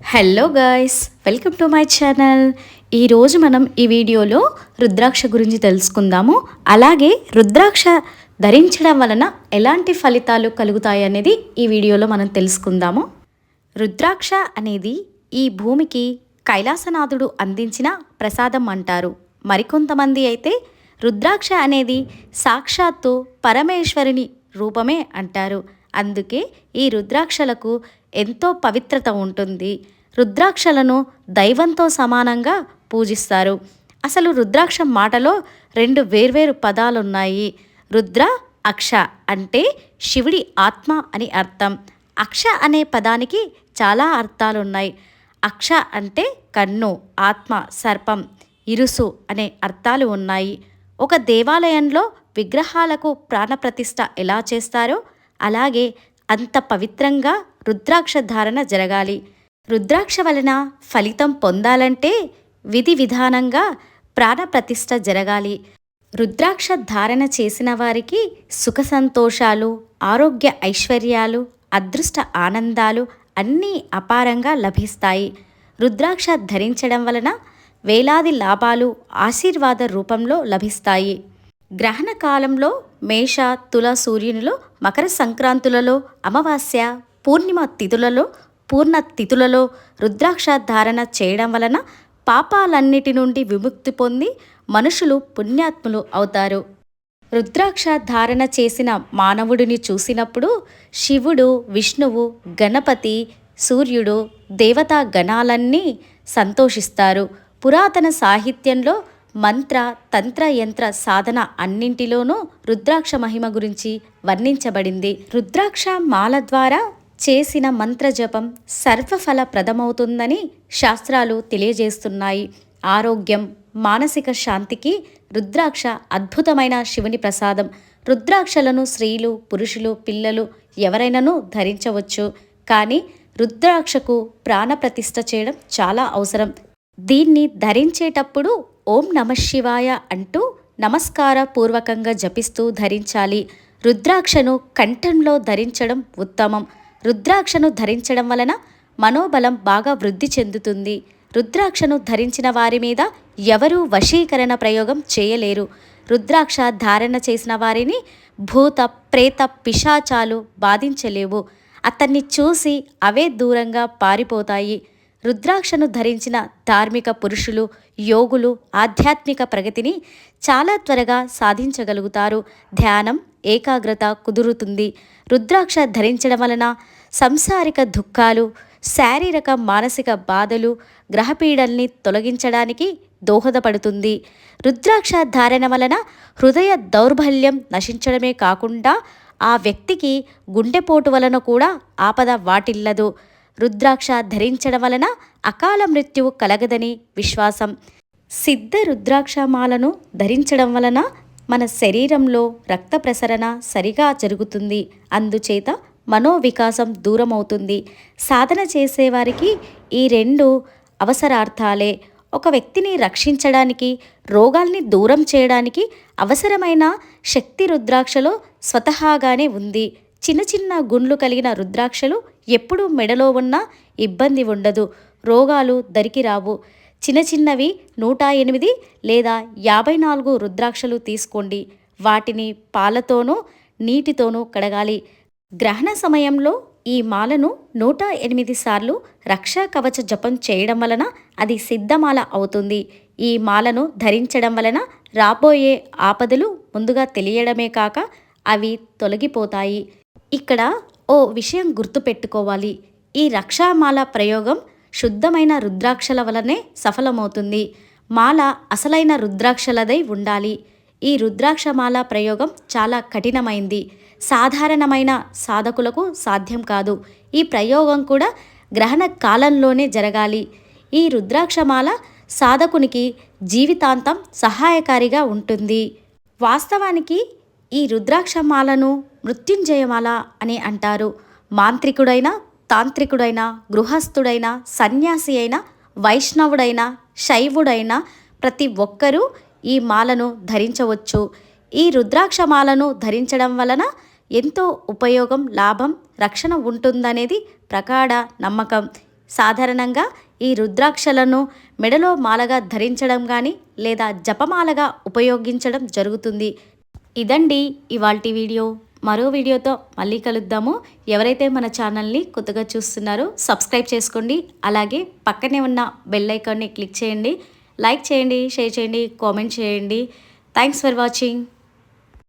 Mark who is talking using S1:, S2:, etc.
S1: Hello guys welcome to my channel ఈరోజు మనం ఈ వీడియోలో రుద్రాక్ష గురించి తెలుసుకుందాము. అలాగే రుద్రాక్ష ధరించడం వలన ఎలాంటి ఫలితాలు కలుగుతాయి అనేది ఈ వీడియోలో మనం తెలుసుకుందాము. రుద్రాక్ష అనేది ఈ భూమికి కైలాసనాథుడు అందించిన ప్రసాదం అంటారు. మరికొంతమంది అయితే రుద్రాక్ష అనేది సాక్షాత్తు పరమేశ్వరుని రూపమే అంటారు. అందుకే ఈ రుద్రాక్షలకు ఎంతో పవిత్రత ఉంటుంది. రుద్రాక్షలను దైవంతో సమానంగా పూజిస్తారు. అసలు రుద్రాక్ష మాటలో రెండు వేర్వేరు పదాలున్నాయి. రుద్ర అక్ష అంటే శివుడి ఆత్మ అని అర్థం. అక్ష అనే పదానికి చాలా అర్థాలున్నాయి. అక్ష అంటే కన్ను ఆత్మ సర్పం ఇరుసు అనే అర్థాలు ఉన్నాయి. ఒక దేవాలయంలో విగ్రహాలకు ప్రాణప్రతిష్ఠ ఎలా చేస్తారో అలాగే అంత పవిత్రంగా రుద్రాక్ష ధారణ జరగాలి. రుద్రాక్ష వలన ఫలితం పొందాలంటే విధి విధానంగా ప్రాణప్రతిష్ఠ జరగాలి. రుద్రాక్ష ధారణ చేసిన వారికి సుఖ సంతోషాలు ఆరోగ్య ఐశ్వర్యాలు అదృష్ట ఆనందాలు అన్నీ అపారంగా లభిస్తాయి. రుద్రాక్ష ధరించడం వలన వేలాది లాభాలు ఆశీర్వాద రూపంలో లభిస్తాయి. గ్రహణ కాలంలో మేష తుల సూర్యునిలో మకర సంక్రాంతులలో అమావాస్య పూర్ణిమ తిథులలో పూర్ణ తిథులలో రుద్రాక్ష ధారణ చేయడం వలన పాపాలన్నిటి నుండి విముక్తి పొంది మనుషులు పుణ్యాత్ములు అవుతారు. రుద్రాక్ష ధారణ చేసిన మానవుడిని చూసినప్పుడు శివుడు విష్ణువు గణపతి సూర్యుడు దేవతా గణాలన్నీ సంతోషిస్తారు. పురాతన సాహిత్యంలో మంత్ర తంత్ర యంత్ర సాధన అన్నింటిలోనూ రుద్రాక్ష మహిమ గురించి వర్ణించబడింది. రుద్రాక్ష మాల ద్వారా చేసిన మంత్రజపం సర్వఫలప్రదమవుతుందని శాస్త్రాలు తెలియజేస్తున్నాయి. ఆరోగ్యం మానసిక శాంతికి రుద్రాక్ష అద్భుతమైన శివుని ప్రసాదం. రుద్రాక్షలను స్త్రీలు పురుషులు పిల్లలు ఎవరైనాను ధరించవచ్చు. కానీ రుద్రాక్షకు ప్రాణప్రతిష్ఠ చేయడం చాలా అవసరం. దీన్ని ధరించేటప్పుడు ఓం నమ శివాయ అంటూ నమస్కార పూర్వకంగా జపిస్తూ ధరించాలి. రుద్రాక్షను కంఠంలో ధరించడం ఉత్తమం. రుద్రాక్షను ధరించడం వలన మనోబలం బాగా వృద్ధి చెందుతుంది. రుద్రాక్షను ధరించిన వారి మీద ఎవరూ వశీకరణ ప్రయోగం చేయలేరు. రుద్రాక్ష ధారణ చేసిన వారిని భూత ప్రేత పిశాచాలు బాధించలేవు. అతన్ని చూసి అవే దూరంగా పారిపోతాయి. రుద్రాక్షను ధరించిన ధార్మిక పురుషులు యోగులు ఆధ్యాత్మిక ప్రగతిని చాలా త్వరగా సాధించగలుగుతారు. ధ్యానం ఏకాగ్రత కుదురుతుంది. రుద్రాక్ష ధరించడం వలన సంసారిక దుఃఖాలు శారీరక మానసిక బాధలు గ్రహపీడల్ని తొలగించడానికి దోహదపడుతుంది. రుద్రాక్ష ధారణ వలన హృదయ దౌర్బల్యం నశించడమే కాకుండా ఆ వ్యక్తికి గుండెపోటు వలన కూడా ఆపద వాటిల్లదు. రుద్రాక్ష ధరించడం వలన అకాల మృత్యువు కలగదని విశ్వాసం. సిద్ధ రుద్రాక్షమాలను ధరించడం వలన మన శరీరంలో రక్త ప్రసరణ సరిగా జరుగుతుంది. అందుచేత మనోవికాసం దూరమవుతుంది. సాధన చేసేవారికి ఈ రెండు అవసరార్థాలే. ఒక వ్యక్తిని రక్షించడానికి రోగాల్ని దూరం చేయడానికి అవసరమైన శక్తి రుద్రాక్షలో స్వతహాగానే ఉంది. చిన్న చిన్న గుండ్లు కలిగిన రుద్రాక్షలు ఎప్పుడూ మెడలో ఉన్న ఇబ్బంది ఉండదు. రోగాలు దరికి రావు. చిన్న చిన్నవి నూట ఎనిమిది లేదా యాభై నాలుగు రుద్రాక్షలు తీసుకోండి. వాటిని పాలతోనూ నీటితోనూ కడగాలి. గ్రహణ సమయంలో ఈ మాలను నూట ఎనిమిది సార్లు రక్షా కవచ జపం చేయడం వలన అది సిద్ధమాల అవుతుంది. ఈ మాలను ధరించడం వలన రాబోయే ఆపదలు ముందుగా తెలియడమే కాక అవి తొలగిపోతాయి. ఇక్కడ ఓ విషయం గుర్తుపెట్టుకోవాలి. ఈ రక్షామాల ప్రయోగం శుద్ధమైన రుద్రాక్షల వలనే సఫలమవుతుంది. మాల అసలైన రుద్రాక్షలదై ఉండాలి. ఈ రుద్రాక్షమాల ప్రయోగం చాలా కఠినమైంది. సాధారణమైన సాధకులకు సాధ్యం కాదు. ఈ ప్రయోగం కూడా గ్రహణ కాలంలోనే జరగాలి. ఈ రుద్రాక్షమాల సాధకునికి జీవితాంతం సహాయకారిగా ఉంటుంది. వాస్తవానికి ఈ రుద్రాక్షమాలను మృత్యుంజయమాల అని అంటారు. మాంత్రికుడైన తాంత్రికుడైన గృహస్థుడైన సన్యాసి అయిన వైష్ణవుడైన శైవుడైన ప్రతి ఒక్కరూ ఈ మాలను ధరించవచ్చు. ఈ రుద్రాక్షమాలను ధరించడం వలన ఎంతో ఉపయోగం లాభం రక్షణ ఉంటుందనేది ప్రగాఢ నమ్మకం. సాధారణంగా ఈ రుద్రాక్షలను మెడలో మాలగా ధరించడం కానీ లేదా జపమాలగా ఉపయోగించడం జరుగుతుంది. ఇదండి ఇవాల్టి వీడియో. మరో వీడియోతో మళ్ళీ కలుద్దాము. ఎవరైతే మన ఛానల్ని కొత్తగా చూస్తున్నారో సబ్స్క్రైబ్ చేసుకోండి. అలాగే పక్కనే ఉన్న బెల్ ఐకాన్ని క్లిక్ చేయండి. లైక్ చేయండి షేర్ చేయండి కామెంట్ చేయండి. Thanks for watching.